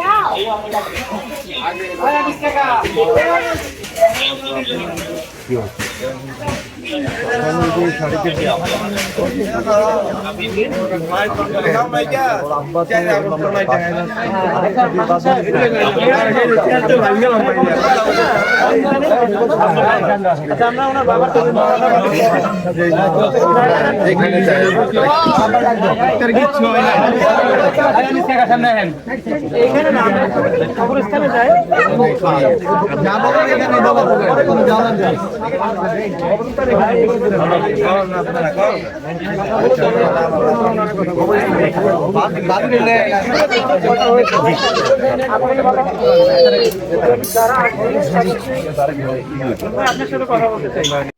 야! খবরস্থানে যায় আপনার সাথে কথা বলতে চাই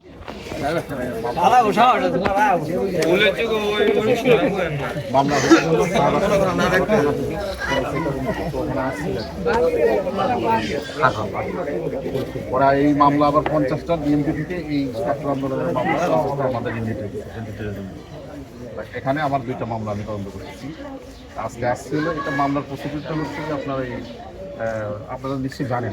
ওরা এই মামলা আবার পঞ্চাশটা বিএনপি থেকে এই ছাত্র আন্দোলনের মামলা আমাদের এখানে আমার দুইটা মামলা আমি তদন্ত করতেছি আজকে আসছিল, এটা মামলার প্রসিডিউরটা হচ্ছে আপনার এই আপনারা নিশ্চয়ই জানেন।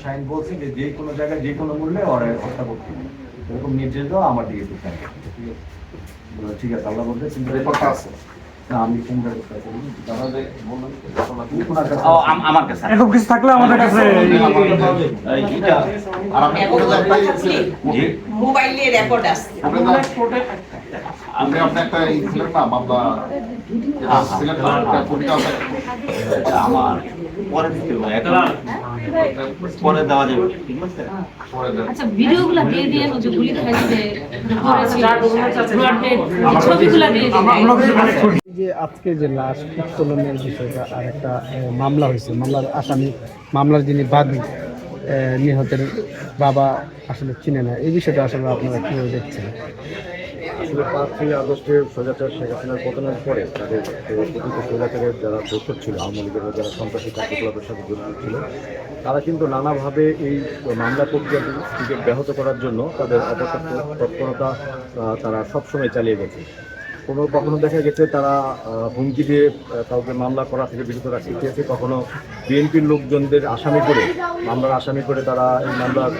শাহিন বলছে যে যে কোনো জায়গায় যে কোনো মূল্যে ওরা হত্যা করতে। এরকম নির্দেশ দেওয়া আমার দিকে ঠিক আছে আল্লাহ বলছে কিন্তু রেকর্ডটা আছে কাছে আমার কাছে এরকম কিছু থাকলে আমাদের কাছে আর আমি এখন কোর্টে কথা যাই- ছিল, মোবাইলে রেকর্ড আসছে। কোর্টে যাই- আপনি আপনি একটা ছিলেন না মামলা কোর্টে আছে। আমার। পরে দিতে হবে। এখন পরে দেওয়া যাবে ঠিক আছে? আচ্ছা ভিডিওগুলো দিয়ে দিয়ে যে গুলি খাইছে ছবিগুলো দিয়ে দিয়ে যে আজকে যে লাশ উত্তোলনের বিষয়টা আর একটা মামলা হয়েছে। মামলার আসামি মামলার যিনি বাদী নিহতের বাবা আসলে চিনে না। এই বিষয়টা আসলে আপনারা কীভাবে দেখছেন? আসলে পাঁচই আগস্টের স্বৈরাচার শেখ হাসিনার পতনের পরে তাদের প্রকৃত স্বৈরাচারের যারা দোষর ছিল, আওয়ামী লীগের যারা সন্ত্রাসী কার্যকলাপের সাথে জড়িত ছিল, তারা কিন্তু নানাভাবে এই মামলা প্রক্রিয়াটিকে ব্যাহত করার জন্য তাদের অপতৎপরতা তারা সবসময় চালিয়ে গেছে। কোনো কখনো দেখা গেছে তারা হুমকি দিয়ে কাউকে মামলা করা থেকে বিরত রাখতে চেয়েছে। কখনো বিএনপির লোকজনদের আসামি করে, মামলার আসামি করে তারা এই মামলার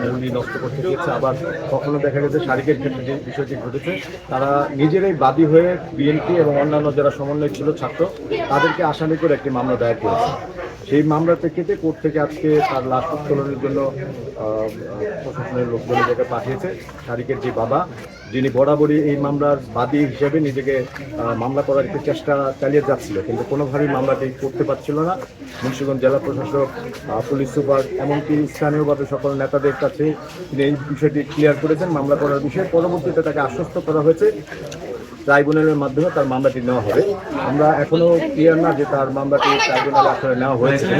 মূল্য নষ্ট করতে চেয়েছে। আবার কখনো দেখা গেছে শারিকের ক্ষেত্রে যে বিষয়টি ঘটেছে, তারা নিজেরাই বাদী হয়ে বিএনপি এবং অন্যান্য যারা সমন্বয় ছিল ছাত্র, তাদেরকে আসামি করে একটি মামলা দায়ের করেছে। সেই মামলার প্রেক্ষিতে কোর্ট থেকে আজকে তার লাশ উত্তোলনের জন্য প্রশাসনের লোকজন এটাকে পাঠিয়েছে শারিকের যে বাবা, যিনি বরাবরই এই মামলার বাদী হিসেবে নিজেকে মামলা করার একটি চেষ্টা চালিয়ে যাচ্ছিল। কিন্তু কোনোভাবেই মামলাটি করতে পারছিল না। মুন্সিগঞ্জ জেলা প্রশাসক পুলিশ সুপার এমনকি স্থানীয়ভাবে সকল নেতাদের কাছে তিনি এই বিষয়টি ক্লিয়ার করেছেন। মামলা করার বিষয়ে পরবর্তীতে তাকে আশ্বস্ত করা হয়েছে। ট্রাইব্যুনালের মাধ্যমে তার মামলাটি নেওয়া হবে। আমরা এখনও ক্লিয়ার না যে তার মামলাটি ট্রাইব্যুনালে আসলে নেওয়া হয়েছে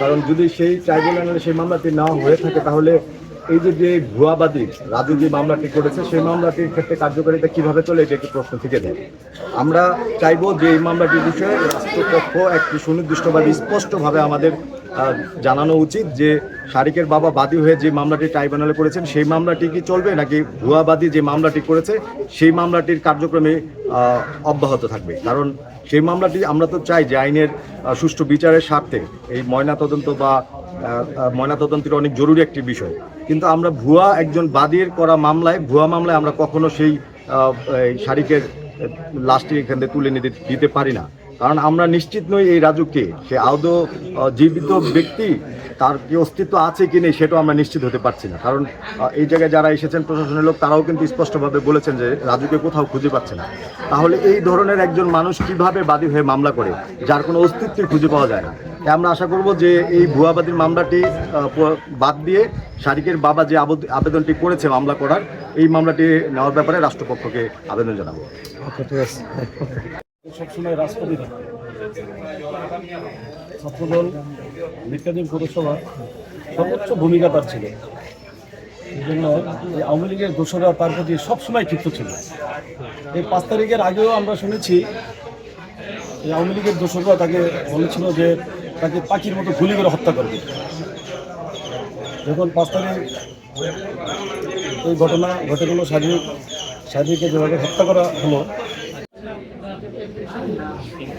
কারণ যদি সেই ট্রাইব্যুনালে সেই মামলাটি নেওয়া হয়ে থাকে, তাহলে এই যে যে ভুয়াবাদী রাজু যে মামলাটি করেছে, সেই মামলাটির ক্ষেত্রে কার্যকারিতা কীভাবে চলে, এটা একটি প্রশ্ন থেকে দেয় আমরা চাইব যে এই মামলাটির বিষয়ে রাষ্ট্রপক্ষ একটি সুনির্দিষ্টভাবে, স্পষ্টভাবে আমাদের জানানো উচিত যে শারিকের বাবা বাদী হয়ে যে মামলাটি ট্রাইব্যুনালে করেছেন, সেই মামলাটি কি চলবে নাকি ভুয়াবাদী যে মামলাটি করেছে, সেই মামলাটির কার্যক্রমে অব্যাহত থাকবে। কারণ সেই মামলাটি আমরা তো চাই যে আইনের সুষ্ঠু বিচারের স্বার্থে এই ময়নাতদন্ত বা ময়নাতদন্তের অনেক জরুরি একটি বিষয়। কিন্তু আমরা ভুয়া একজন বাদীর করা মামলায়, ভুয়া মামলায় আমরা কখনো সেই শারিকের লাশটি এখান থেকে তুলে নিতে দিতে পারি না। কারণ আমরা নিশ্চিত নই এই রাজুকে সে আদৌ জীবিত ব্যক্তি, তার কি অস্তিত্ব আছে কি নেই সেটাও আমরা নিশ্চিত হতে পারছি না। কারণ এই জায়গায় যারা এসেছেন প্রশাসনের লোক, তারাও কিন্তু স্পষ্টভাবে বলেছেন যে রাজুকে কোথাও খুঁজে পাচ্ছে না। তাহলে এই ধরনের একজন মানুষ কীভাবে বাদী হয়ে মামলা করে, যার কোনো অস্তিত্বই খুঁজে পাওয়া যায় না। আমরা আশা করব যে এই ভুয়াবাদীর মামলাটি বাদ দিয়ে শারিকের বাবা যে আবেদনটি করেছে মামলা করার, এই মামলাটি নেওয়ার ব্যাপারে রাষ্ট্রপক্ষকে আবেদন জানাব। ওকে সবসময় রাজপথে থাকে। ছাত্রদল বিজ্ঞানীর পৌরসভা সর্বোচ্চ ভূমিকা তার ছিল। এই জন্য আওয়ামী লীগের দোষরা তার প্রতি সবসময় ক্ষিপ্ত ছিল। এই পাঁচ তারিখের আগেও আমরা শুনেছি, এই আওয়ামী লীগের দোষরা তাকে বলেছিল যে তাকে পাখির মতো গুলি করে হত্যা করবে। যখন পাঁচ তারিখ এই ঘটনা, ঘটে গেল শারীরিক শারীরিকে যেভাবে হত্যা করা হলো